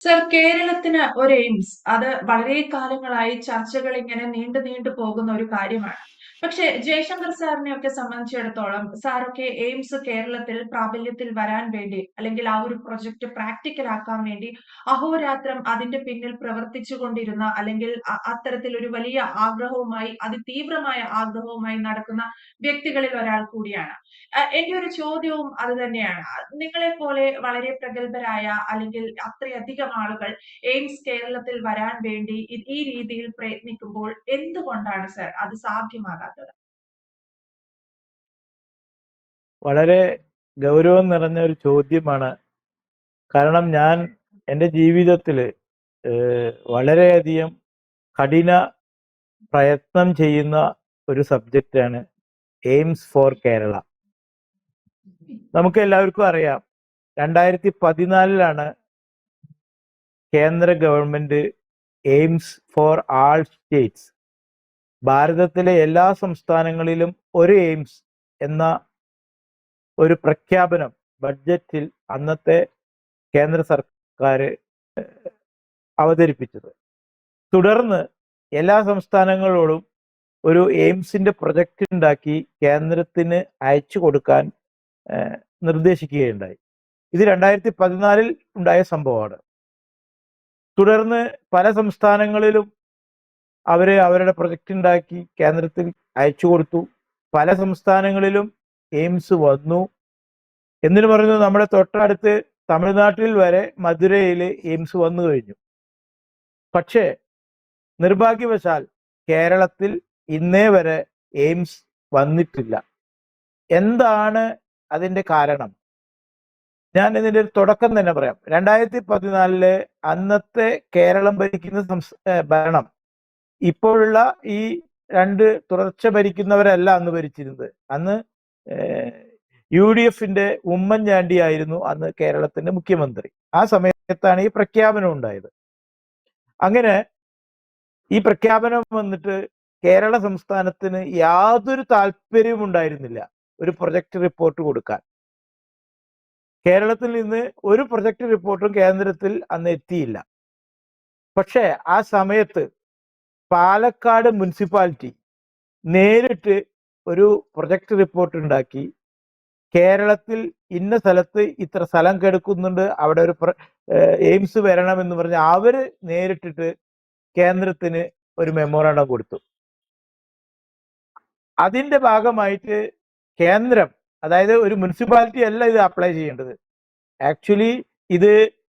Sir കേരളത്തിന് ഒരു AIIMS അത് വളരെ കാലങ്ങളായി ചർച്ചകൾ ഇങ്ങനെ നീണ്ടു നീണ്ടു പോകുന്ന ഒരു കാര്യമാണ്. പക്ഷേ ജയശങ്കർ സാറിനെ ഒക്കെ സംബന്ധിച്ചിടത്തോളം സാറൊക്കെ എയിംസ് കേരളത്തിൽ പ്രാബല്യത്തിൽ വരാൻ വേണ്ടി അല്ലെങ്കിൽ ആ ഒരു പ്രൊജക്ട് പ്രാക്ടിക്കൽ ആക്കാൻ വേണ്ടി അഹോരാത്രം അതിന്റെ പിന്നിൽ പ്രവർത്തിച്ചു കൊണ്ടിരുന്ന അല്ലെങ്കിൽ അത്തരത്തിൽ ഒരു വലിയ ആഗ്രഹവുമായി അതിതീവ്രമായ ആഗ്രഹവുമായി നടക്കുന്ന വ്യക്തികളിൽ ഒരാൾ കൂടിയാണ്. എന്റെ ഒരു ചോദ്യവും അത് തന്നെയാണ്. നിങ്ങളെ പോലെ വളരെ പ്രഗത്ഭരായ അല്ലെങ്കിൽ അത്രയധികം ആളുകൾ എയിംസ് കേരളത്തിൽ വരാൻ വേണ്ടി ഈ രീതിയിൽ പ്രയത്നിക്കുമ്പോൾ എന്തുകൊണ്ടാണ് സർ അത് വളരെ ഗൗരവം നിറഞ്ഞ ഒരു ചോദ്യമാണ്. കാരണം ഞാൻ എന്റെ ജീവിതത്തിൽ വളരെയധികം കഠിന പ്രയത്നം ചെയ്യുന്ന ഒരു സബ്ജക്റ്റാണ് എയിംസ് ഫോർ കേരള. നമുക്ക് എല്ലാവർക്കും അറിയാം 2014ലാണ് കേന്ദ്ര government AIIMS for all states ഭാരതത്തിലെ എല്ലാ സംസ്ഥാനങ്ങളിലും ഒരു എയിംസ് എന്ന ഒരു പ്രഖ്യാപനം ബഡ്ജറ്റിൽ അന്നത്തെ കേന്ദ്ര സർക്കാർ അവതരിപ്പിച്ചത്. തുടർന്ന് എല്ലാ സംസ്ഥാനങ്ങളോടും ഒരു എയിംസിന്റെ പ്രൊജക്റ്റ് ഉണ്ടാക്കി കേന്ദ്രത്തിന് അയച്ചു കൊടുക്കാൻ നിർദ്ദേശിക്കുകയുണ്ടായി. ഇത് 2014ൽ ഉണ്ടായ സംഭവമാണ്. തുടർന്ന് പല സംസ്ഥാനങ്ങളിലും അവർ അവരുടെ പ്രൊജക്റ്റ് ഉണ്ടാക്കി കേന്ദ്രത്തിൽ അയച്ചു കൊടുത്തു. പല സംസ്ഥാനങ്ങളിലും എയിംസ് വന്നു. എന്തിനു പറയുന്നു നമ്മുടെ തൊട്ടടുത്ത് തമിഴ്നാട്ടിൽ വരെ മധുരയിൽ എയിംസ് വന്നു കഴിഞ്ഞു. പക്ഷേ നിർഭാഗ്യവശാൽ കേരളത്തിൽ ഇന്നേ വരെ എയിംസ് വന്നിട്ടില്ല. എന്താണ് അതിന്റെ കാരണം? ഞാൻ ഇതിന്റെ ഒരു തുടക്കം തന്നെ പറയാം. 2014ൽ അന്നത്തെ കേരളം ഭരിക്കുന്ന ഭരണം ഇപ്പോഴുള്ള ഈ രണ്ട് തുടർച്ച ഭരിക്കുന്നവരല്ല അന്ന് ഭരിച്ചിരുന്നത്. അന്ന് യു ഡി എഫിന്റെ ഉമ്മൻചാണ്ടി ആയിരുന്നു അന്ന് കേരളത്തിന്റെ മുഖ്യമന്ത്രി. ആ സമയത്താണ് ഈ പ്രഖ്യാപനം ഉണ്ടായത്. അങ്ങനെ ഈ പ്രഖ്യാപനം വന്നിട്ട് കേരള സംസ്ഥാനത്തിന് യാതൊരു താല്പര്യവും ഉണ്ടായിരുന്നില്ല ഒരു പ്രൊജക്ട് റിപ്പോർട്ട് കൊടുക്കാൻ. കേരളത്തിൽ നിന്ന് ഒരു പ്രൊജക്ട് റിപ്പോർട്ടും കേന്ദ്രത്തിൽ അന്ന് എത്തിയില്ല. പക്ഷേ ആ സമയത്ത് പാലക്കാട് മുനിസിപ്പാലിറ്റി നേരിട്ട് ഒരു പ്രൊജക്ട് റിപ്പോർട്ട് ഉണ്ടാക്കി കേരളത്തിൽ ഇന്ന സ്ഥലത്ത് ഇത്ര സ്ഥലം കെടുക്കുന്നുണ്ട് അവിടെ ഒരു എയിംസ് വരണമെന്ന് പറഞ്ഞ് അവർ നേരിട്ടിട്ട് കേന്ദ്രത്തിന് ഒരു മെമ്മോറാണ്ടം കൊടുത്തു. അതിന്റെ ഭാഗമായിട്ട് കേന്ദ്രം അതായത് ഒരു മുനിസിപ്പാലിറ്റി അല്ല ഇത് അപ്ലൈ ചെയ്യേണ്ടത്. ആക്ച്വലി ഇത്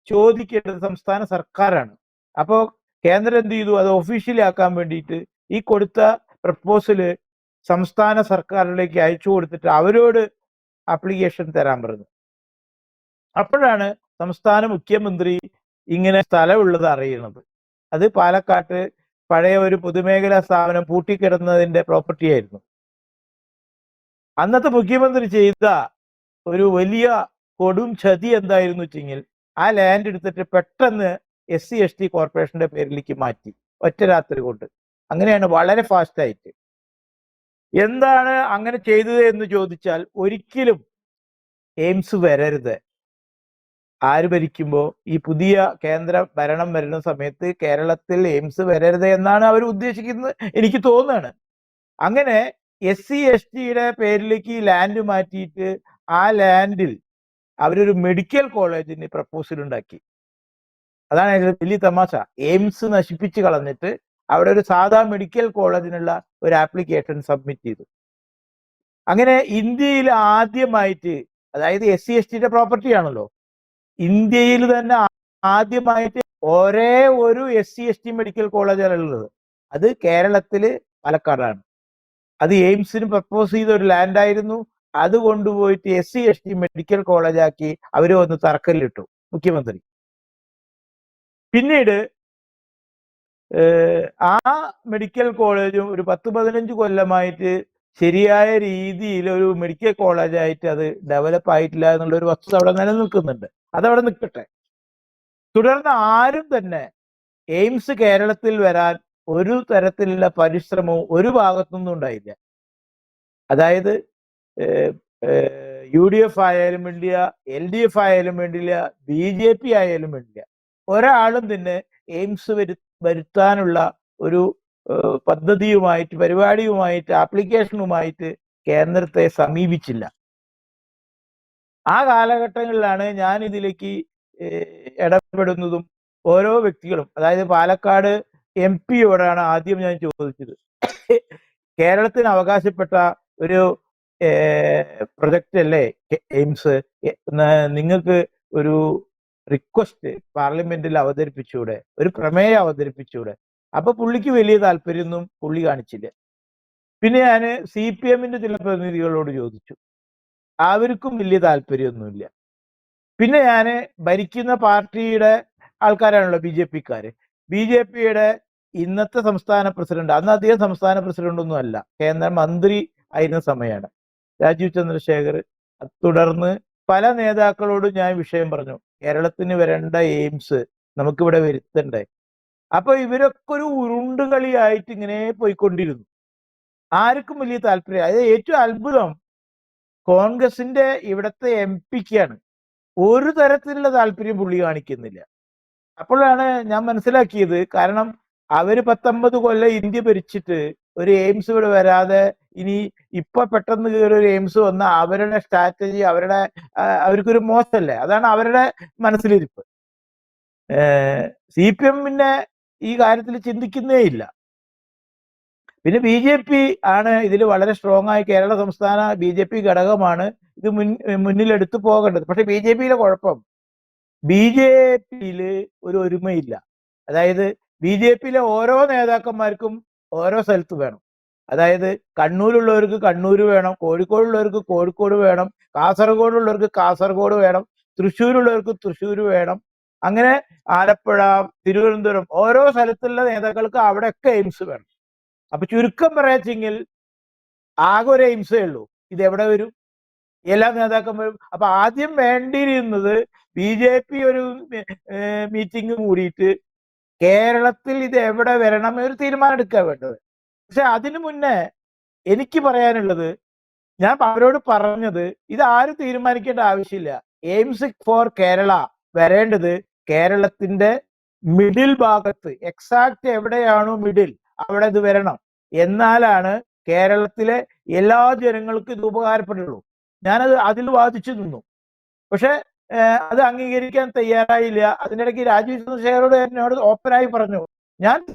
ചോദിക്കേണ്ടത് സംസ്ഥാന സർക്കാരാണ്. അപ്പോ കേന്ദ്രം എന്ത് ചെയ്തു അത് ഒഫീഷ്യലി ആക്കാൻ വേണ്ടിയിട്ട് ഈ കൊടുത്ത പ്രപ്പോസൽ സംസ്ഥാന സർക്കാരിലേക്ക് അയച്ചു കൊടുത്തിട്ട് അവരോട് ആപ്ലിക്കേഷൻ തരാൻ പറഞ്ഞു. അപ്പോഴാണ് സംസ്ഥാന മുഖ്യമന്ത്രി ഇങ്ങനെ സ്ഥലമുള്ളത് അറിയുന്നത്. അത് പാലക്കാട്ട് പഴയ ഒരു പൊതുമേഖലാ സ്ഥാപനം പൂട്ടിക്കിടന്നതിന്റെ പ്രോപ്പർട്ടി ആയിരുന്നു. അന്നത്തെ മുഖ്യമന്ത്രി ചെയ്ത ഒരു വലിയ കൊടും ചതി എന്തായിരുന്നു വെച്ചെങ്കിൽ ആ ലാൻഡ് എടുത്തിട്ട് പെട്ടെന്ന് എസ്.സി, എസ്.ടി കോർപ്പറേഷന്റെ പേരിലേക്ക് മാറ്റി. ഒറ്റ രാത്രി കൊണ്ട്. അങ്ങനെയാണ് വളരെ ഫാസ്റ്റായിട്ട് എന്താണ് അങ്ങനെ ചെയ്തത് എന്ന് ചോദിച്ചാൽ ഒരിക്കലും എയിംസ് വരരുത്. ആര് ഭരിക്കുമ്പോൾ ഈ പുതിയ കേന്ദ്ര ഭരണം വരുന്ന സമയത്ത് കേരളത്തിൽ എയിംസ് വരരുത് എന്നാണ് അവർ ഉദ്ദേശിക്കുന്നത് എനിക്ക് തോന്നുകയാണ്. അങ്ങനെ എസ് സി എസ് ടിയുടെ പേരിലേക്ക് ലാൻഡ് മാറ്റിയിട്ട് ആ ലാൻഡിൽ അവരൊരു മെഡിക്കൽ കോളേജിന് പ്രപ്പോസൽ ഉണ്ടാക്കി. അതാണ് അതിലെ വലിയ തമാശ. എയിംസ് നശിപ്പിച്ച് കളഞ്ഞിട്ട് അവിടെ ഒരു സാധാ മെഡിക്കൽ കോളേജിനുള്ള ഒരു ആപ്ലിക്കേഷൻ സബ്മിറ്റ് ചെയ്തു. അങ്ങനെ ഇന്ത്യയിൽ ആദ്യമായിട്ട് അതായത് എസ് സി എസ് എസ്.ടിയുടെ പ്രോപ്പർട്ടി ആണല്ലോ. ഇന്ത്യയിൽ തന്നെ ആദ്യമായിട്ട് ഒരേ ഒരു S C S T medical കോളേജാണ് ഉള്ളത്. അത് കേരളത്തിൽ പാലക്കാടാണ്. അത് എയിംസിന് പ്രപ്പോസ് ചെയ്ത ഒരു ലാൻഡ് ആയിരുന്നു. അത് കൊണ്ടുപോയിട്ട് S C S T medical കോളേജാക്കി അവർ വന്ന് തറക്കല്ലിട്ടു മുഖ്യമന്ത്രി. പിന്നീട് ആ മെഡിക്കൽ കോളേജും ഒരു 10, 15 കൊല്ലമായിട്ട് ശരിയായ രീതിയിൽ ഒരു മെഡിക്കൽ കോളേജായിട്ട് അത് ഡെവലപ്പ് ആയിട്ടില്ല എന്നുള്ള ഒരു വസ്തുത അവിടെ നിലനിൽക്കുന്നുണ്ട്. അതവിടെ നിൽക്കട്ടെ. തുടർന്ന് ആരും തന്നെ എയിംസ് കേരളത്തിൽ വരാൻ ഒരു തരത്തിലുള്ള പരിശ്രമവും ഒരു ഭാഗത്തുനിന്നും ഉണ്ടായില്ല. അതായത് യു ഡി എഫ് ആയാലും വേണ്ടില്ല, എൽ ഡി എഫ് ആയാലും വേണ്ടില്ല, ബി ജെ പി ആയാലും വേണ്ടില്ല. ഒരാളും തന്നെ എയിംസ് വരു വരുത്താനുള്ള ഒരു പദ്ധതിയുമായിട്ട് പരിപാടിയുമായിട്ട് ആപ്ലിക്കേഷനുമായിട്ട് കേന്ദ്രത്തെ സമീപിച്ചില്ല. ആ കാലഘട്ടങ്ങളിലാണ് ഞാൻ ഇതിലേക്ക് ഇടപെടുന്നതും ഓരോ വ്യക്തികളും അതായത് പാലക്കാട് എം പിയോടാണ് ആദ്യം ഞാൻ ചോദിച്ചത്. കേരളത്തിന് അവകാശപ്പെട്ട ഒരു പ്രൊജക്റ്റ് അല്ലേ എയിംസ്? നിങ്ങൾക്ക് ഒരു റിക്വസ്റ്റ് പാർലമെന്റിൽ അവതരിപ്പിച്ചൂടെ ഒരു പ്രമേയം അവതരിപ്പിച്ചൂടെ. അപ്പൊ പുള്ളിക്ക് വലിയ താല്പര്യമൊന്നും പുള്ളി കാണിച്ചില്ല. പിന്നെ ഞാൻ സി പി എമ്മിന്റെ ചില പ്രതിനിധികളോട് ചോദിച്ചു. അവർക്കും വലിയ താല്പര്യമൊന്നുമില്ല. പിന്നെ ഞാൻ ഭരിക്കുന്ന പാർട്ടിയുടെ ആൾക്കാരാണല്ലോ ബി ജെ പിക്കാര്. ബി ജെ പിയുടെ ഇന്നത്തെ സംസ്ഥാന പ്രസിഡന്റ് അന്ന് അധികം സംസ്ഥാന പ്രസിഡന്റ് ഒന്നും അല്ല കേന്ദ്ര മന്ത്രി ആയിരുന്ന സമയമാണ് രാജീവ് ചന്ദ്രശേഖർ തുടർന്ന് പല നേതാക്കളോടും ഞാൻ വിഷയം പറഞ്ഞു. കേരളത്തിന് വരേണ്ട എയിംസ് നമുക്കിവിടെ വരുത്തണ്ടേ. അപ്പൊ ഇവരൊക്കെ ഒരു ഉരുണ്ടുകളിയായിട്ട് ഇങ്ങനെ പോയിക്കൊണ്ടിരുന്നു. ആർക്കും വലിയ താല്പര്യം അതായത് ഏറ്റവും അത്ഭുതം. കോൺഗ്രസിന്റെ ഇവിടത്തെ എം പിക്കാണ്. ഒരു തരത്തിലുള്ള താല്പര്യം പുള്ളി കാണിക്കുന്നില്ല. അപ്പോഴാണ് ഞാൻ മനസ്സിലാക്കിയത് കാരണം അവർ പത്തൊമ്പത് കൊല്ലം ഇന്ത്യ ഭരിച്ചിട്ട് ഒരു എയിംസ് ഇവിടെ വരാതെ ഇനി ഇപ്പൊ പെട്ടെന്ന് കയറി ഒരു എയിംസ് വന്ന അവരുടെ സ്ട്രാറ്റജി അവരുടെ അവർക്കൊരു മോശമല്ലേ? അതാണ് അവരുടെ മനസ്സിലിരിപ്പ്. സി പി എം പിന്നെ ഈ കാര്യത്തിൽ ചിന്തിക്കുന്നേ ഇല്ല. പിന്നെ ബി ജെ പി ആണ് ഇതിൽ വളരെ സ്ട്രോങ് ആയി കേരള സംസ്ഥാന ബി ജെ പി ഘടകമാണ് ഇത് മുൻ മുന്നിലെടുത്തു പോകേണ്ടത്. പക്ഷെ ബി ജെ പിയിലെ കുഴപ്പം ബി ജെ പിയിൽ ഒരു ഒരുമയില്ല. അതായത് ബി ജെ പിയിലെ ഓരോ നേതാക്കന്മാർക്കും ഓരോ സ്ഥലത്ത് വേണം. അതായത് കണ്ണൂരുള്ളവർക്ക് കണ്ണൂർ വേണം കോഴിക്കോടുള്ളവർക്ക് കോഴിക്കോട് വേണം കാസർഗോഡുള്ളവർക്ക് കാസർഗോഡ് വേണം തൃശ്ശൂരുള്ളവർക്ക് തൃശ്ശൂർ വേണം. അങ്ങനെ ആലപ്പുഴ തിരുവനന്തപുരം ഓരോ സ്ഥലത്തുള്ള നേതാക്കൾക്ക് അവിടെയൊക്കെ എയിംസ് വേണം. അപ്പൊ ചുരുക്കം പറയാച്ചെങ്കിൽ ആകെ ഒരു എയിംസേ ഉള്ളൂ. ഇത് എവിടെ വരും? എല്ലാ നേതാക്കന്മാരും അപ്പൊ ആദ്യം വേണ്ടിയിരുന്നത് ബി ജെ പി ഒരു മീറ്റിംഗ് കൂടിയിട്ട് കേരളത്തിൽ ഇത് എവിടെ വരണം ഒരു തീരുമാനം എടുക്കുക വേണ്ടത്. പക്ഷെ അതിനു മുന്നേ എനിക്ക് പറയാനുള്ളത് ഞാൻ അവരോട് പറഞ്ഞത് ഇത് ആരും തീരുമാനിക്കേണ്ട ആവശ്യമില്ല. എയിംസ് ഫോർ കേരള വരേണ്ടത് കേരളത്തിന്റെ മിഡിൽ ഭാഗത്ത് എക്സാക്ട് എവിടെയാണോ മിഡിൽ അവിടെ ഇത് വരണം. എന്നാലാണ് കേരളത്തിലെ എല്ലാ ജനങ്ങൾക്കും ഇത് ഉപകാരപ്പെടുള്ളൂ. ഞാനത് അതിൽ വാദിച്ചു നിന്നു. പക്ഷെ അത് അംഗീകരിക്കാൻ തയ്യാറായില്ല. അതിനിടയ്ക്ക് രാജീവ് ചന്ദ്രശേഖരോട് എന്നോട് ഓപ്പനായി പറഞ്ഞു. ഞാൻ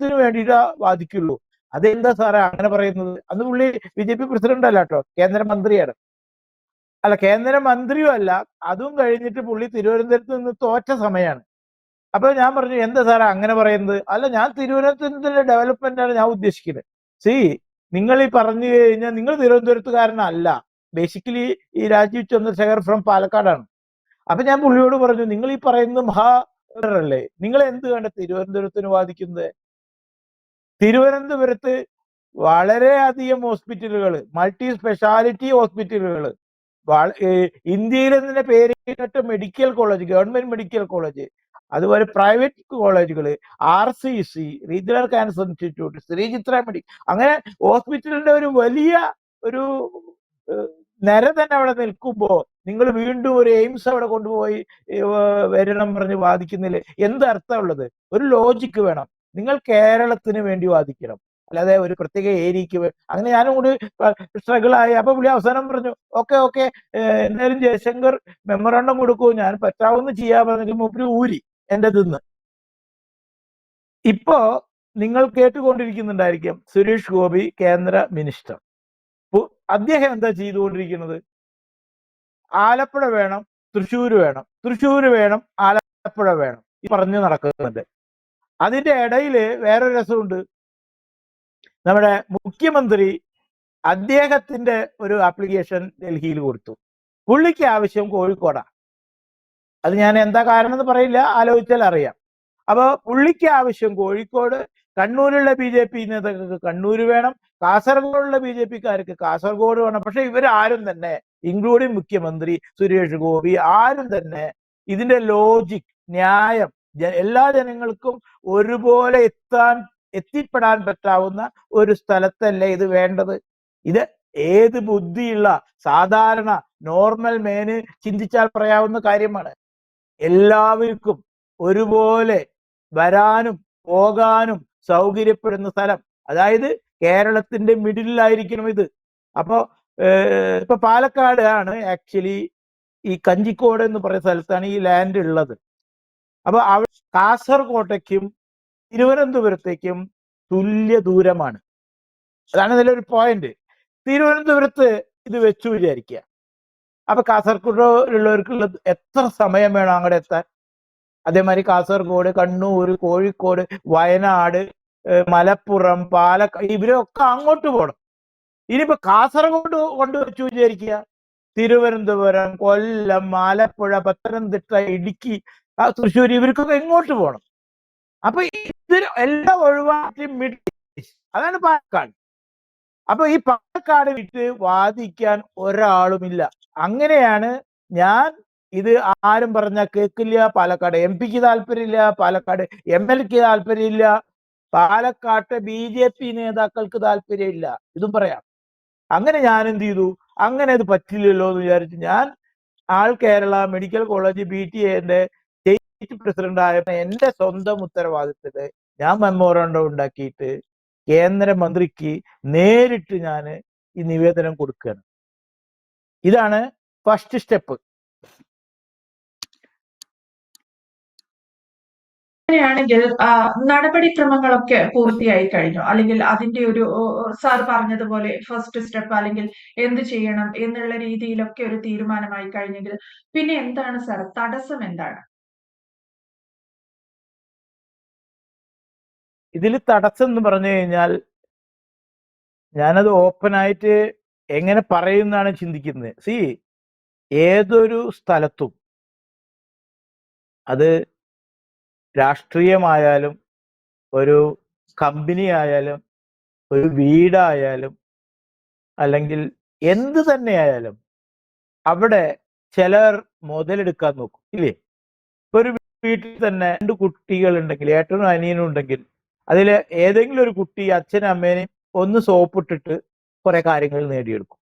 തിരുവനന്തപുരത്തിന് വേണ്ടിയിട്ട് വാദിക്കുള്ളൂ. അതെന്താ സാറേ അങ്ങനെ പറയുന്നത്? അന്ന് പുള്ളി ബി ജെ പി പ്രസിഡന്റ് അല്ല കേട്ടോ കേന്ദ്രമന്ത്രിയാണ് അല്ല കേന്ദ്രമന്ത്രിയും അല്ല അതും കഴിഞ്ഞിട്ട് പുള്ളി തിരുവനന്തപുരത്ത് നിന്ന് തോറ്റ സമയമാണ് അപ്പൊ ഞാൻ പറഞ്ഞു എന്താ സാറേ അങ്ങനെ പറയുന്നത്? അല്ല ഞാൻ തിരുവനന്തപുരത്തിന്റെ ഡെവലപ്മെന്റ് ആണ് ഞാൻ ഉദ്ദേശിക്കുന്നത്. സി നിങ്ങൾ ഈ പറഞ്ഞു കഴിഞ്ഞാൽ നിങ്ങൾ തിരുവനന്തപുരത്തുകാരനല്ല. ബേസിക്കലി ഈ രാജീവ് ചന്ദ്രശേഖർ ഫ്രം പാലക്കാടാണ്. അപ്പൊ ഞാൻ പുള്ളിയോട് പറഞ്ഞു നിങ്ങൾ ഈ പറയുന്നത് മഹാ അല്ലേ? നിങ്ങൾ എന്ത് കണ്ട തിരുവനന്തപുരത്തിന് വാദിക്കുന്നത്? തിരുവനന്തപുരത്ത് വളരെയധികം ഹോസ്പിറ്റലുകൾ മൾട്ടി സ്പെഷ്യാലിറ്റി ഹോസ്പിറ്റലുകൾ. ഇന്ത്യയിലെ തന്നെ പേര് കേട്ട medical college government medical college അതുപോലെ പ്രൈവറ്റ് കോളേജുകൾ R C C regional cancer institute Sree Chitra മെഡി അങ്ങനെ ഹോസ്പിറ്റലിന്റെ ഒരു വലിയ ഒരു നിര തന്നെ അവിടെ നിൽക്കുമ്പോൾ നിങ്ങൾ വീണ്ടും ഒരു എയിംസ് അവിടെ കൊണ്ടുപോയി വരണം പറഞ്ഞ് വാദിക്കുന്നില്ലേ എന്ത് അർത്ഥമുള്ളത് ഒരു ലോജിക്ക് വേണം. നിങ്ങൾ കേരളത്തിന് വേണ്ടി വാദിക്കണം. അല്ലാതെ ഒരു പ്രത്യേക ഏരിയക്ക് അങ്ങനെ ഞാനും കൂടി സ്ട്രഗിൾ ആയി. അപ്പൊ പുള്ളി അവസാനം പറഞ്ഞു ഓക്കെ ഓക്കെ എന്തായാലും ജയശങ്കർ മെമ്മറണ്ടം കൊടുക്കൂ. ഞാൻ പറ്റാവുന്ന ചെയ്യാൻ പറഞ്ഞെങ്കിൽ മൂപ്പര് ഊരി എന്റെ തിന്ന്. ഇപ്പോ നിങ്ങൾ കേട്ടുകൊണ്ടിരിക്കുന്നുണ്ടായിരിക്കും സുരേഷ് ഗോപി കേന്ദ്ര മിനിസ്റ്റർ. അദ്ദേഹം എന്താ ചെയ്തുകൊണ്ടിരിക്കുന്നത്? ആലപ്പുഴ വേണം തൃശ്ശൂർ വേണം. തൃശ്ശൂർ വേണം ആലപ്പുഴ വേണം. ഈ പറഞ്ഞു നടക്കുന്നുണ്ട്. അതിന്റെ ഇടയിൽ വേറൊരു രസമുണ്ട്. നമ്മുടെ മുഖ്യമന്ത്രി അദ്ദേഹത്തിന്റെ ഒരു ആപ്ലിക്കേഷൻ ഡൽഹിയിൽ കൊടുത്തു. പുള്ളിക്ക് ആവശ്യം കോഴിക്കോടാ. അത് ഞാൻ എന്താ കാരണം എന്ന് പറയില്ല ആലോചിച്ചാൽ അറിയാം. അപ്പോൾ പുള്ളിക്ക് ആവശ്യം കോഴിക്കോട് കണ്ണൂരുള്ള ബി ജെ പി നേതാക്കൾക്ക് കണ്ണൂർ വേണം കാസർഗോഡുള്ള ബി ജെ പിക്കാർക്ക് കാസർഗോഡ് വേണം. പക്ഷെ ഇവരാരും തന്നെ ഇൻക്ലൂഡിങ് മുഖ്യമന്ത്രി സുരേഷ് ഗോപി ആരും തന്നെ ഇതിന്റെ ലോജിക് ന്യായം എല്ലാ ജനങ്ങൾക്കും ഒരുപോലെ എത്താൻ എത്തിപ്പെടാൻ പറ്റാവുന്ന ഒരു സ്ഥലത്തല്ലേ ഇത് വേണ്ടത്? ഇത് ഏത് ബുദ്ധിയുള്ള സാധാരണ നോർമൽ മേന് ചിന്തിച്ചാൽ പറയാവുന്ന കാര്യമാണ്. എല്ലാവർക്കും ഒരുപോലെ വരാനും പോകാനും സൗകര്യപ്പെടുന്ന സ്ഥലം. അതായത് കേരളത്തിന്റെ മിഡിലായിരിക്കണം ഇത്. അപ്പോ ഏഹ്, ഇപ്പൊ പാലക്കാട് ആണ് ആക്ച്വലി ഈ കഞ്ചിക്കോട് എന്ന് പറയുന്ന സ്ഥലത്താണ് ഈ ലാൻഡ് ഉള്ളത്. അപ്പൊ കാസർകോട്ടയ്ക്കും തിരുവനന്തപുരത്തേക്കും തുല്യ ദൂരമാണ്. അതാണ് ഇതിലെ ഒരു പോയിന്റ് തിരുവനന്തപുരത്ത് ഇത് വെച്ചു വിചാരിക്കുക. അപ്പൊ കാസർഗോഡിലുള്ളവർക്കുള്ള എത്ര സമയം വേണം അങ്ങോട്ട് എത്താൻ? അതേമാതിരി കാസർഗോഡ് കണ്ണൂർ കോഴിക്കോട് വയനാട് മലപ്പുറം പാലക്കാട് ഇവരൊക്കെ അങ്ങോട്ട് പോകണം ഇനിയിപ്പോ കാസർഗോഡ് കൊണ്ട് വെച്ചു വിചാരിക്കുക. തിരുവനന്തപുരം കൊല്ലം ആലപ്പുഴ പത്തനംതിട്ട ഇടുക്കി ആ, തൃശ്ശൂർ ഇവർക്കൊക്കെ എങ്ങോട്ട് പോകണം അപ്പൊ ഇത് എല്ലാം ഒഴിവാക്കി അതാണ് പാലക്കാട്. അപ്പൊ ഈ പാലക്കാട് വിട്ട് വാദിക്കാൻ ഒരാളുമില്ല. അങ്ങനെയാണ് ഞാൻ ഇത് ആരും പറഞ്ഞ കേൾക്കില്ല പാലക്കാട് എം പിക്ക് താല്പര്യമില്ല പാലക്കാട് എം എൽ എക്ക് താല്പര്യമില്ല പാലക്കാട്ടെ ബി ജെ പി നേതാക്കൾക്ക് താല്പര്യമില്ല. ഇതും പറയാം. അങ്ങനെ ഞാൻ എന്ത് ചെയ്തു? അങ്ങനെ അത് പറ്റില്ലല്ലോ എന്ന് വിചാരിച്ച് ഞാൻ all Kerala medical college B T എന്റെ സ്റ്റേറ്റ് പ്രസിഡന്റ് ആയ എന്റെ സ്വന്തം ഉത്തരവാദിത്തത്തിൽ ഞാൻ മെമ്മോറാണ്ടം ഉണ്ടാക്കിയിട്ട് കേന്ദ്രമന്ത്രിക്ക് നേരിട്ട് ഞാൻ ഈ നിവേദനം കൊടുക്കുകയാണ്. ഇതാണ് ഫസ്റ്റ് സ്റ്റെപ്പ് അങ്ങനെയാണെങ്കിൽ നടപടിക്രമങ്ങളൊക്കെ പൂർത്തിയായി കഴിഞ്ഞു. അല്ലെങ്കിൽ അതിന്റെ ഒരു സാർ പറഞ്ഞതുപോലെ ഫസ്റ്റ് സ്റ്റെപ്പ് അല്ലെങ്കിൽ എന്ത് ചെയ്യണം എന്നുള്ള രീതിയിലൊക്കെ ഒരു തീരുമാനമായി കഴിഞ്ഞെങ്കിൽ പിന്നെ എന്താണ് സാർ തടസ്സം എന്താണ്? ഇതിൽ തടസ്സം എന്ന് പറഞ്ഞു കഴിഞ്ഞാൽ ഞാനത് ഓപ്പണായിട്ട് എങ്ങനെ പറയുന്നാണ് ചിന്തിക്കുന്നത്. സി ഏതൊരു സ്ഥലത്തും അത് രാഷ്ട്രീയമായാലും ഒരു കമ്പനി ആയാലും ഒരു വീടായാലും അല്ലെങ്കിൽ എന്ത് തന്നെയായാലും അവിടെ ചിലർ മുതലെടുക്കാൻ നോക്കും. ഇല്ലേ? ഒരു വീട്ടിൽ തന്നെ രണ്ട് കുട്ടികൾ ഉണ്ടെങ്കിൽ ഏട്ടനും അനിയനും ഉണ്ടെങ്കിൽ അതിൽ ഏതെങ്കിലും ഒരു കുട്ടി അച്ഛനും അമ്മേനെയും ഒന്ന് സോപ്പിട്ടിട്ട് കുറെ കാര്യങ്ങൾ നേടിയെടുക്കും.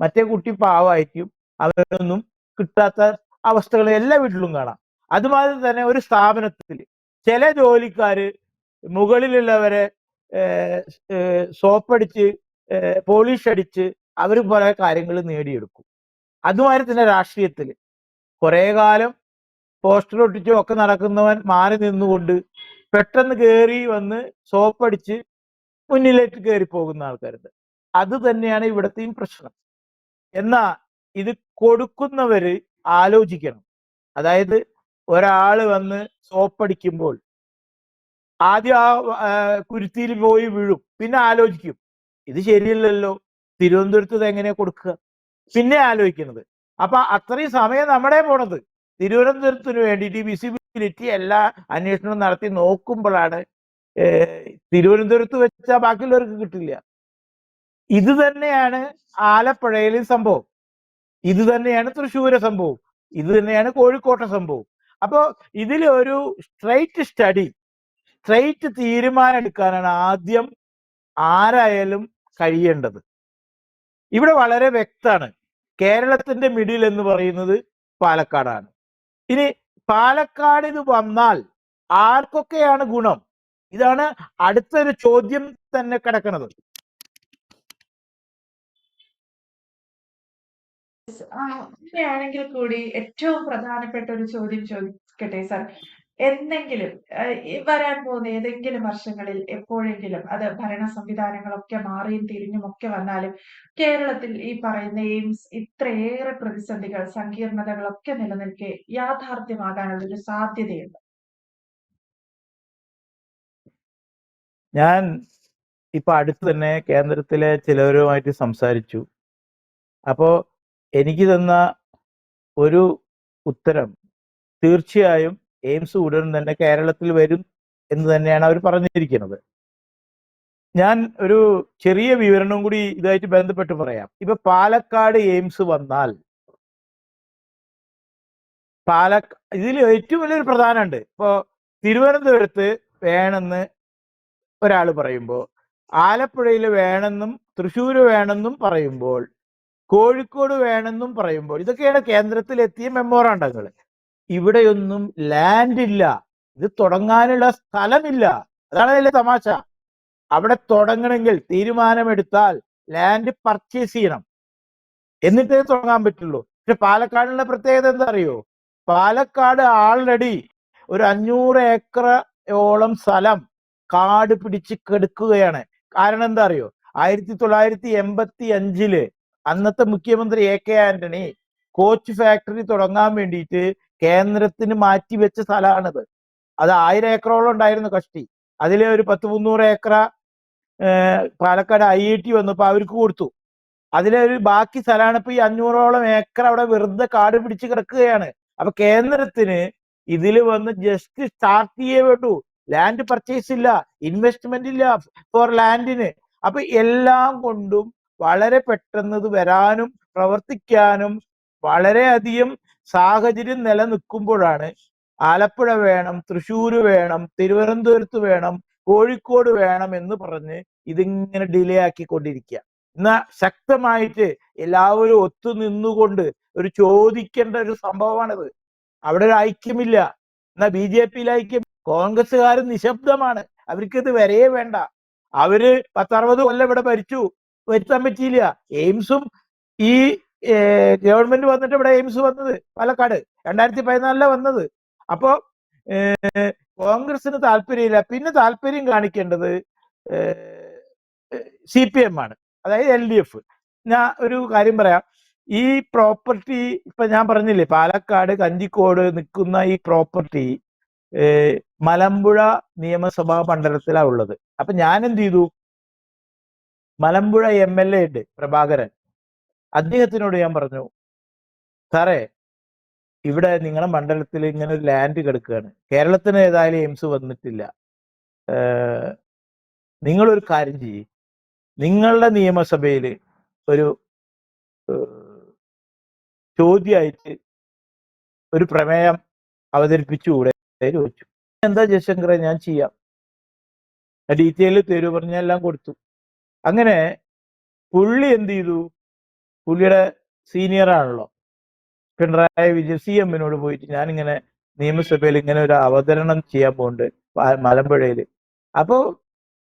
മറ്റേ കുട്ടി പാവമായിരിക്കും. അവരൊന്നും കിട്ടാത്ത അവസ്ഥകൾ എല്ലാ വീട്ടിലും കാണാം. അതുമാതിരി തന്നെ ഒരു സ്ഥാപനത്തിൽ ചില ജോലിക്കാര് മുകളിലുള്ളവരെ സോപ്പടിച്ച് പോളിഷ് അടിച്ച് അവർ പല കാര്യങ്ങൾ നേടിയെടുക്കും. അതുമാതിരി തന്നെ രാഷ്ട്രീയത്തിൽ കുറേ കാലം പോസ്റ്റർ ഒട്ടിച്ചും ഒക്കെ നടക്കുന്നവൻ മാറി നിന്നുകൊണ്ട് പെട്ടെന്ന് കയറി വന്ന് സോപ്പടിച്ച് മുന്നിലേക്ക് കയറി പോകുന്ന ആൾക്കാരുണ്ട്. അത് തന്നെയാണ് ഇവിടത്തെയും പ്രശ്നം. എന്നാ ഇത് കൊടുക്കുന്നവര് ആലോചിക്കണം. അതായത് ഒരാൾ വന്ന് സോപ്പടിക്കുമ്പോൾ ആദ്യം ആ കുരുത്തിയിൽ പോയി വീഴും. പിന്നെ ആലോചിക്കും. ഇത് ശരിയല്ലല്ലോ. തിരുവനന്തപുരത്ത് ഇത് എങ്ങനെയാ കൊടുക്കുക? പിന്നെ ആലോചിക്കുന്നത്. അപ്പൊ അത്രയും സമയം നമ്മുടെ പോണത്. തിരുവനന്തപുരത്തിന് വേണ്ടിയിട്ട് വിസിബിലിറ്റി എല്ലാ അന്വേഷണവും നടത്തി നോക്കുമ്പോഴാണ് തിരുവനന്തപുരത്ത് വെച്ചാൽ ബാക്കിയുള്ളവർക്ക് കിട്ടില്ല. ഇത് തന്നെയാണ് ആലപ്പുഴയിലെ സംഭവം. ഇത് തന്നെയാണ് തൃശ്ശൂരെ സംഭവം. ഇത് തന്നെയാണ് കോഴിക്കോട്ടെ സംഭവം. അപ്പോൾ ഇതിൽ ഒരു സ്ട്രൈറ്റ് സ്റ്റഡി സ്ട്രൈറ്റ് തീരുമാനം എടുക്കാനാണ് ആദ്യം ആരായാലും കഴിയേണ്ടത്. ഇവിടെ വളരെ വ്യക്തമാണ്. കേരളത്തിന്റെ മിഡിൽ എന്ന് പറയുന്നത് പാലക്കാടാണ്. ഇനി പാലക്കാട് വന്നാൽ ആർക്കൊക്കെയാണ് ഗുണം? ഇതാണ് അടുത്തൊരു ചോദ്യം തന്നെ കിടക്കുന്നത് അങ്ങനെയാണെങ്കിൽ കൂടി ഏറ്റവും പ്രധാനപ്പെട്ട ഒരു ചോദ്യം ചോദിക്കട്ടെ സാർ? എന്തെങ്കിലും ആ, വരാൻ പോകുന്ന ഏതെങ്കിലും വർഷങ്ങളിൽ എപ്പോഴെങ്കിലും അത് ഭരണ സംവിധാനങ്ങളൊക്കെ മാറിയും തിരിഞ്ഞും ഒക്കെ വന്നാലും കേരളത്തിൽ ഈ പറയുന്ന എയിംസ് ഇത്രയേറെ പ്രതിസന്ധികൾ സങ്കീർണതകളൊക്കെ നിലനിൽക്കെ യാഥാർത്ഥ്യമാകാനുള്ള ഒരു സാധ്യതയുണ്ട്. ഞാൻ ഇപ്പൊ അടുത്ത് തന്നെ കേന്ദ്രത്തിലെ ചിലവരുമായിട്ട് സംസാരിച്ചു. അപ്പോ എനിക്ക് തന്ന ഒരു ഉത്തരം തീർച്ചയായും എയിംസ് ഉടൻ തന്നെ കേരളത്തിൽ വരും എന്ന് തന്നെയാണ് അവർ പറഞ്ഞിരിക്കുന്നത്. ഞാൻ ഒരു ചെറിയ വിവരണം കൂടി ഇതായിട്ട് ബന്ധപ്പെട്ട് പറയാം. ഇപ്പൊ പാലക്കാട് എയിംസ് വന്നാൽ പാലക്ക ഇതിൽ ഏറ്റവും വലിയൊരു പ്രധാനമുണ്ട്. ഇപ്പോ തിരുവനന്തപുരത്ത് വേണമെന്ന് ഒരാൾ പറയുമ്പോൾ ആലപ്പുഴയിൽ വേണമെന്നും തൃശ്ശൂർ വേണമെന്നും പറയുമ്പോൾ കോഴിക്കോട് വേണമെന്നും പറയുമ്പോൾ ഇതൊക്കെയാണ് കേന്ദ്രത്തിലെത്തിയ മെമ്മോറാണ്ടങ്ങൾ ഇവിടെയൊന്നും ലാൻഡ് ഇല്ല. ഇത് തുടങ്ങാനുള്ള സ്ഥലമില്ല. അതാണ് അതിലെ തമാശ. അവിടെ തുടങ്ങണമെങ്കിൽ തീരുമാനമെടുത്താൽ ലാൻഡ് പർച്ചേസ് ചെയ്യണം. എന്നിട്ടേ തുടങ്ങാൻ പറ്റുള്ളൂ. പക്ഷെ പാലക്കാടിനുള്ള പ്രത്യേകത എന്താ അറിയോ പാലക്കാട് ആൾറെഡി ഒരു അഞ്ഞൂറ് ഏക്കറോളം സ്ഥലം കാട് പിടിച്ച് കെടുക്കുകയാണ്. കാരണം എന്താ അറിയോ ആയിരത്തി തൊള്ളായിരത്തി എൺപത്തി അഞ്ചിൽ അന്നത്തെ മുഖ്യമന്ത്രി A K Antony coach factory തുടങ്ങാൻ വേണ്ടിയിട്ട് കേന്ദ്രത്തിന് മാറ്റിവെച്ച സ്ഥലമാണിത്. അത് ആയിരം ഏക്കറോളം ഉണ്ടായിരുന്നു കഷ്ടി. അതിലെ ഒരു പത്ത് മുന്നൂറ് ഏക്കറ പാലക്കാട് ഐ ഐ ടി വന്നപ്പോൾ അവർക്ക് കൊടുത്തു. അതിലെ ഒരു ബാക്കി സ്ഥലമാണ് ഇപ്പൊ ഈ അഞ്ഞൂറോളം ഏക്കർ അവിടെ വെറുതെ കാട് പിടിച്ച് കിടക്കുകയാണ്. അപ്പൊ കേന്ദ്രത്തിന് ഇതിൽ വന്ന് ജസ്റ്റ് സ്റ്റാർട്ട് ചെയ്യേ വേണ്ടു. ലാൻഡ് പർച്ചേസ് ഇല്ല. ഇൻവെസ്റ്റ്മെന്റ് ഇല്ല ഫോർ ലാൻഡിന്. അപ്പൊ എല്ലാം കൊണ്ടും വളരെ പെട്ടെന്ന് വരാനും പ്രവർത്തിക്കാനും വളരെയധികം സാഹചര്യം നിലനിൽക്കുമ്പോഴാണ് ആലപ്പുഴ വേണം തൃശ്ശൂര് വേണം തിരുവനന്തപുരത്ത് വേണം കോഴിക്കോട് വേണം എന്ന് പറഞ്ഞ് ഇതിങ്ങനെ ഡിലേ ആക്കിക്കൊണ്ടിരിക്കുക എന്നാ ശക്തമായിട്ട് എല്ലാവരും ഒത്തു നിന്നുകൊണ്ട് ഒരു ചോദിക്കേണ്ട ഒരു സംഭവമാണിത്. അവിടെ ഒരു ഐക്യമില്ല. എന്നാ ബി ജെ പിയിൽ ഐക്യം? കോൺഗ്രസ്സുകാർ നിശബ്ദമാണ്. അവർക്ക് ഇത് വേണ്ട. അവർ പത്തറുപത് കൊല്ലം ഇവിടെ ഭരിച്ചു. വരുത്താൻ പറ്റിയില്ല. എയിംസും ഈ ഗവൺമെന്റ് വന്നിട്ട് ഇവിടെ എയിംസ് വന്നത്? പാലക്കാട്. രണ്ടായിരത്തി പതിനാലിലാണ് വന്നത്. അപ്പോ കോൺഗ്രസിന് താല്പര്യമില്ല. പിന്നെ താല്പര്യം കാണിക്കേണ്ടത് സി പി എം ആണ്. അതായത് എൽ ഡി എഫ്. ഞാൻ ഒരു കാര്യം പറയാം. ഈ പ്രോപ്പർട്ടി ഇപ്പൊ ഞാൻ പറഞ്ഞില്ലേ പാലക്കാട് കഞ്ചിക്കോട് നിൽക്കുന്ന ഈ പ്രോപ്പർട്ടി മലമ്പുഴ നിയമസഭാ മണ്ഡലത്തിലാണ് ഉള്ളത്. അപ്പൊ ഞാൻ എന്ത് ചെയ്തു? മലമ്പുഴ എം എൽ എ ഉണ്ട് പ്രഭാകരൻ. അദ്ദേഹത്തിനോട് ഞാൻ പറഞ്ഞു സാറേ ഇവിടെ നിങ്ങളുടെ മണ്ഡലത്തിൽ ഇങ്ങനെ ഒരു ലാൻഡ് കിടക്കുകയാണ് കേരളത്തിന് ഏതായാലും എയിംസ് വന്നിട്ടില്ല. നിങ്ങളൊരു കാര്യം ചെയ്യും. നിങ്ങളുടെ നിയമസഭയിൽ ഒരു ചോദ്യമായിട്ട് ഒരു പ്രമേയം അവതരിപ്പിച്ചുകൂടെ? ചോദിച്ചു. എന്താ ജയശങ്കറെ ഞാൻ ചെയ്യാം. ഡീറ്റെയിൽ തരൂ പറഞ്ഞ എല്ലാം കൊടുത്തു. അങ്ങനെ പുള്ളി എന്ത് ചെയ്തു? പുള്ളിയുടെ സീനിയർ ആണല്ലോ. പിണറായി വിജയൻ സി എമ്മിനോട് പോയിട്ട് ഞാനിങ്ങനെ നിയമസഭയിൽ ഇങ്ങനെ ഒരു അവതരണം ചെയ്യാൻ പോകുന്നുണ്ട് മലമ്പുഴയിൽ അപ്പോ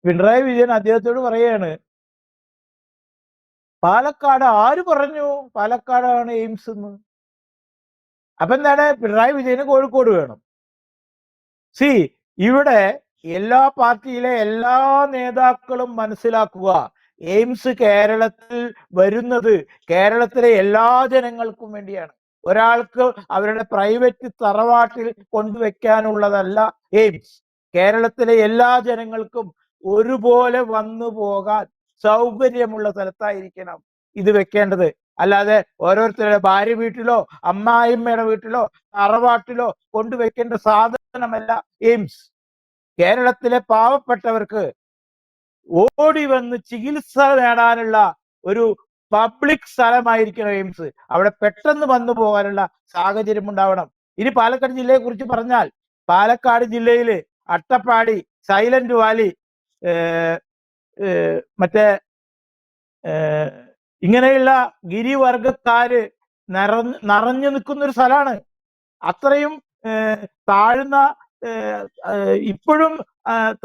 പിണറായി വിജയൻ അദ്ദേഹത്തോട് പറയാണ് പാലക്കാട് ആര് പറഞ്ഞു? പാലക്കാടാണ് എയിംസ് എന്ന്. അപ്പൊ എന്താണ്? പിണറായി വിജയന് കോഴിക്കോട് വേണം. സി ഇവിടെ എല്ലാ പാർട്ടിയിലെ എല്ലാ നേതാക്കളും മനസ്സിലാക്കുക. എയിംസ് കേരളത്തിൽ വരുന്നത് കേരളത്തിലെ എല്ലാ ജനങ്ങൾക്കും വേണ്ടിയാണ്. ഒരാൾക്ക് അവരുടെ പ്രൈവറ്റ് തറവാട്ടിൽ കൊണ്ടുവയ്ക്കാനുള്ളതല്ല എയിംസ്. കേരളത്തിലെ എല്ലാ ജനങ്ങൾക്കും ഒരുപോലെ വന്നു പോകാൻ സൗകര്യമുള്ള സ്ഥലത്തായിരിക്കണം ഇത് വെക്കേണ്ടത്. അല്ലാതെ ഓരോരുത്തരുടെ ഭാര്യ വീട്ടിലോ അമ്മായിമ്മയുടെ വീട്ടിലോ തറവാട്ടിലോ കൊണ്ടുവയ്ക്കേണ്ട സാധനമല്ല എയിംസ്. കേരളത്തിലെ പാവപ്പെട്ടവർക്ക് ഓടി വന്ന് ചികിത്സ നേടാനുള്ള ഒരു പബ്ലിക് സ്ഥലമായിരിക്കണം എയിംസ്. അവിടെ പെട്ടെന്ന് വന്നു പോകാനുള്ള സാഹചര്യം ഉണ്ടാവണം. ഇനി പാലക്കാട് ജില്ലയെ കുറിച്ച് പറഞ്ഞാൽ പാലക്കാട് ജില്ലയിൽ അട്ടപ്പാടി സൈലന്റ് വാലി മറ്റേ ഇങ്ങനെയുള്ള ഗിരിവർഗക്കാര് നിറഞ്ഞ് നിറഞ്ഞു നിൽക്കുന്ന ഒരു സ്ഥലമാണ്. അത്രയും താഴ്ന്ന ഇപ്പോഴും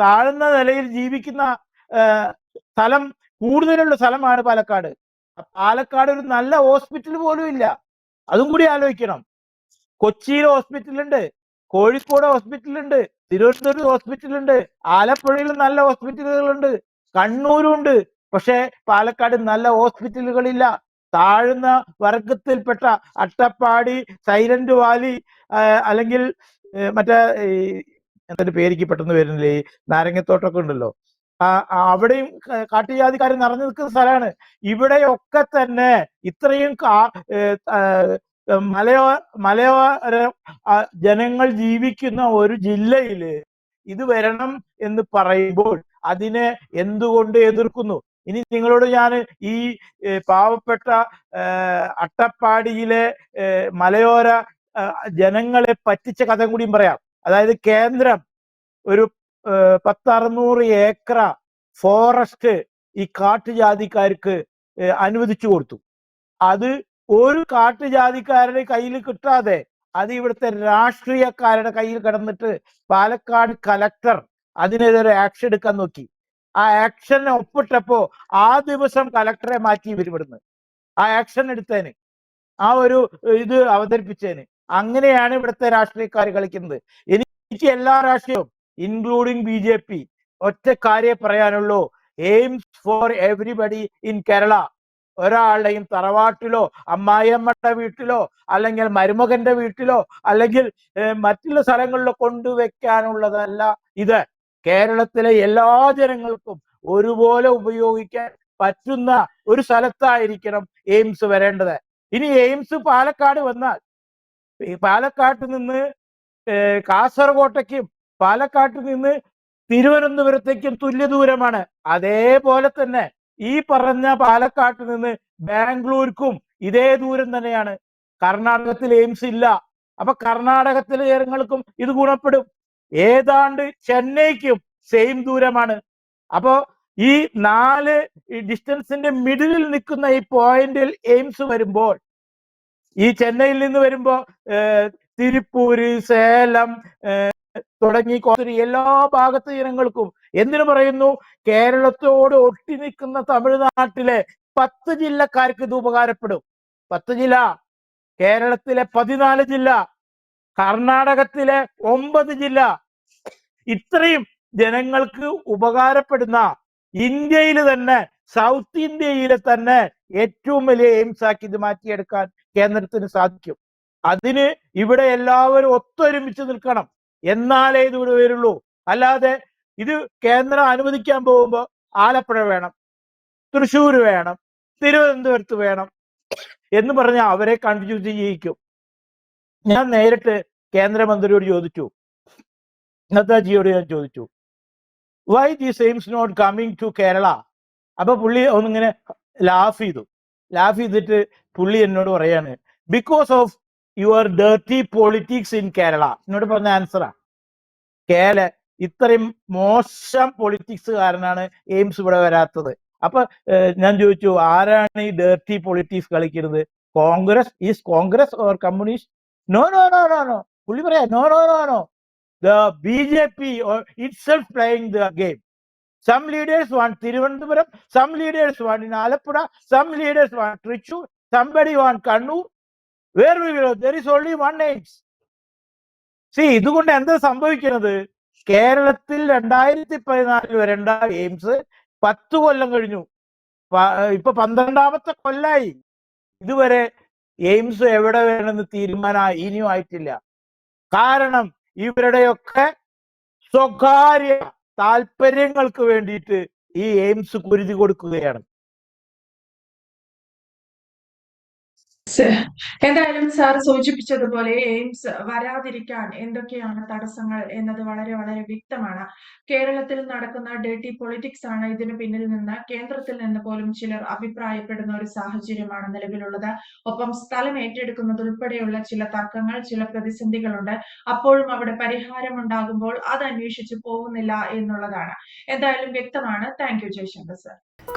താഴ്ന്ന നിലയിൽ ജീവിക്കുന്ന സ്ഥലം കൂടുതലുള്ള സ്ഥലമാണ് പാലക്കാട്. പാലക്കാട് ഒരു നല്ല ഹോസ്പിറ്റൽ പോലും ഇല്ല. അതും കൂടി ആലോചിക്കണം. കൊച്ചിയിൽ ഹോസ്പിറ്റലുണ്ട് കോഴിക്കോട് ഹോസ്പിറ്റലുണ്ട് തിരുവനന്തപുരത്ത് ഹോസ്പിറ്റലുണ്ട് ആലപ്പുഴയിൽ നല്ല ഹോസ്പിറ്റലുകളുണ്ട് കണ്ണൂരുണ്ട്. പക്ഷേ പാലക്കാട് നല്ല ഹോസ്പിറ്റലുകളില്ല. താഴ്ന്ന വർഗത്തിൽപ്പെട്ട അട്ടപ്പാടി സൈലന്റ് വാലി അല്ലെങ്കിൽ മറ്റേ എന്തൊരു പേരിക്ക് പെട്ടെന്ന് വരുന്നില്ലേ? നാരങ്ങത്തോട്ടൊക്കെ ഉണ്ടല്ലോ. അവിടെയും കാട്ടുജാതിക്കാർ നിറഞ്ഞു നിൽക്കുന്ന സ്ഥലമാണ്. ഇവിടെയൊക്കെ തന്നെ ഇത്രയും മലയോ മലയോര ജനങ്ങൾ ജീവിക്കുന്ന ഒരു ജില്ലയിൽ ഇത് വരണം എന്ന് പറയുമ്പോൾ അതിനെ എന്തുകൊണ്ട് എതിർക്കുന്നു? ഇനി നിങ്ങളോട് ഞാൻ ഈ പാവപ്പെട്ട അട്ടപ്പാടിയിലെ മലയോര ജനങ്ങളെ പറ്റിച്ച കഥ കൂടിയും പറയാം. അതായത് കേന്ദ്രം ഒരു പത്തറുന്നൂറ് ഏക്കർ ഫോറസ്റ്റ് ഈ കാട്ടുജാതിക്കാർക്ക് അനുവദിച്ചു കൊടുത്തു. അത് ഒരു കാട്ടുജാതിക്കാരുടെ കയ്യിൽ കിട്ടാതെ അത് ഇവിടുത്തെ രാഷ്ട്രീയക്കാരുടെ കയ്യിൽ കിടന്നിട്ട് പാലക്കാട് കലക്ടർ അതിനെതിരെ ആക്ഷൻ എടുക്കാൻ നോക്കി. ആ ആക്ഷനെ ഒപ്പിട്ടപ്പോ ആ ദിവസം കലക്ടറെ മാറ്റി ഇവർ ആ ആക്ഷൻ എടുത്തേന്. ആ ഒരു ഇത് അവതരിപ്പിച്ചേന്. അങ്ങനെയാണ് ഇവിടുത്തെ രാഷ്ട്രീയക്കാർ കളിക്കുന്നത്. എനിക്ക് എല്ലാ രാഷ്ട്രീയവും ഇൻക്ലൂഡിങ് ബി ജെ പി ഒറ്റ കാര്യേ പറയാനുള്ളൂ. AIIMS for everybody in Kerala ഒരാളുടെയും തറവാട്ടിലോ അമ്മായിയമ്മയുടെ വീട്ടിലോ അല്ലെങ്കിൽ മരുമകന്റെ വീട്ടിലോ അല്ലെങ്കിൽ മറ്റുള്ള സ്ഥലങ്ങളിലോ കൊണ്ടുവെക്കാനുള്ളതല്ല ഇത്. കേരളത്തിലെ എല്ലാ ജനങ്ങൾക്കും ഒരുപോലെ ഉപയോഗിക്കാൻ പറ്റുന്ന ഒരു സ്ഥലത്തായിരിക്കണം എയിംസ് വരേണ്ടത്. ഇനി എയിംസ് പാലക്കാട് വന്നാൽ പാലക്കാട്ട് നിന്ന് ഏഹ്, കാസർഗോട്ടയ്ക്കും പാലക്കാട്ട് നിന്ന് തിരുവനന്തപുരത്തേക്കും തുല്യ ദൂരമാണ്. അതേപോലെ തന്നെ ഈ പറഞ്ഞ പാലക്കാട്ട് നിന്ന് ബാംഗ്ലൂർക്കും ഇതേ ദൂരം തന്നെയാണ്. കർണാടകത്തിൽ എയിംസ് ഇല്ല. അപ്പൊ കർണാടകത്തിലെ ജനങ്ങൾക്കും ഇത് ഗുണപ്പെടും. ഏതാണ്ട് ചെന്നൈക്കും സെയിം ദൂരമാണ്. അപ്പോ ഈ നാല് ഡിസ്റ്റൻസിന്റെ മിഡിലിൽ നിൽക്കുന്ന ഈ പോയിന്റിൽ എയിംസ് വരുമ്പോൾ ഈ ചെന്നൈയിൽ നിന്ന് വരുമ്പോ ഏഹ്, തിരുപ്പൂര് സേലം തുടങ്ങി എല്ലാ ഭാഗത്ത് ജനങ്ങൾക്കും എന്തിനു പറയുന്നു? കേരളത്തോട് ഒട്ടി നിൽക്കുന്ന തമിഴ്നാട്ടിലെ പത്ത് ജില്ലക്കാർക്ക് ഇത് ഉപകാരപ്പെടും. പത്ത് ജില്ല. കേരളത്തിലെ പതിനാല് ജില്ല. കർണാടകത്തിലെ ഒമ്പത് ജില്ല. ഇത്രയും ജനങ്ങൾക്ക് ഉപകാരപ്പെടുന്ന ഇന്ത്യയിൽ തന്നെ സൗത്ത് ഇന്ത്യയിലെ തന്നെ ഏറ്റവും വലിയ എയിംസ് ആക്കി ഇത് മാറ്റിയെടുക്കാൻ കേന്ദ്രത്തിന് സാധിക്കും. അതിന് ഇവിടെ എല്ലാവരും ഒത്തൊരുമിച്ച് നിൽക്കണം. എന്നാലേ ഇത് ഇവിടെ വരുള്ളൂ. അല്ലാതെ ഇത് കേന്ദ്രം അനുവദിക്കാൻ പോകുമ്പോൾ ആലപ്പുഴ വേണം തൃശ്ശൂർ വേണം തിരുവനന്തപുരത്ത് വേണം എന്ന് പറഞ്ഞ അവരെ കൺഫ്യൂസ് ചെയ്യിക്കും. ഞാൻ നേരിട്ട് കേന്ദ്രമന്ത്രിയോട് ചോദിച്ചു. നദ്ദാജിയോട് ഞാൻ ചോദിച്ചു. Why the AIIMS not coming to Kerala അപ്പൊ പുള്ളി ഒന്നിങ്ങനെ ലാഫ് ചെയ്തു. ലാഫ് ചെയ്തിട്ട് പുള്ളി എന്നോട് പറയാണ് because of your dirty politics in Kerala എന്നോട് പറഞ്ഞ ആൻസറാ കേരള ഇത്രയും മോശം പൊളിറ്റിക്സ് കാരനാണ് എയിംസ് ഇവിടെ വരാത്തത്. അപ്പൊ ഞാൻ ചോദിച്ചു ആരാണ് ഈ ഡേർട്ടി പൊളിറ്റിക്സ് കളിക്കുന്നത്? Congress? Is Congress or communist no no no no no പുള്ളി പറയാ no no no no the B J P itself playing the game some leaders want Thiruvananthapuram some leaders want in Alappuzha some leaders want Thrissur somebody want Kannur where there is only one AIIMS see ഇതുകൊണ്ട് എന്താ സംഭവിക്കുന്നത്? കേരളത്തിൽ രണ്ടായിരത്തി പതിനാലിൽ വരേണ്ട AIIMS പത്ത് കൊല്ലം കഴിഞ്ഞു. ഇപ്പൊ പന്ത്രണ്ടാമത്തെ കൊല്ലായി. ഇതുവരെ എയിംസ് എവിടെ വേണമെന്ന് തീരുമാനം ഇനിയും ആയിട്ടില്ല. കാരണം ഇവരുടെയൊക്കെ സ്വകാര്യ താല്പര്യങ്ങൾക്ക് വേണ്ടിയിട്ട് ഈ എയിംസ് കുരുതി കൊടുക്കുകയാണ്. എന്തായാലും സാർ സൂചിപ്പിച്ചതുപോലെ എയിംസ് വരാതിരിക്കാൻ എന്തൊക്കെയാണ് തടസ്സങ്ങൾ എന്നത് വളരെ വളരെ വ്യക്തമാണ്. കേരളത്തിൽ നടക്കുന്ന ഡേട്ടി പൊളിറ്റിക്സ് ആണ് ഇതിനു പിന്നിൽ നിന്ന് കേന്ദ്രത്തിൽ നിന്ന് പോലും ചിലർ അഭിപ്രായപ്പെടുന്ന ഒരു സാഹചര്യമാണ് നിലവിലുള്ളത്. ഒപ്പം സ്ഥലം ഏറ്റെടുക്കുന്നത് ഉൾപ്പെടെയുള്ള ചില തർക്കങ്ങൾ ചില പ്രതിസന്ധികളുണ്ട്. അപ്പോഴും അവിടെ പരിഹാരം ഉണ്ടാകുമ്പോൾ അത് അന്വേഷിച്ച് പോകുന്നില്ല എന്നുള്ളതാണ്. എന്തായാലും വ്യക്തമാണ്. Thank you Jaishankar sir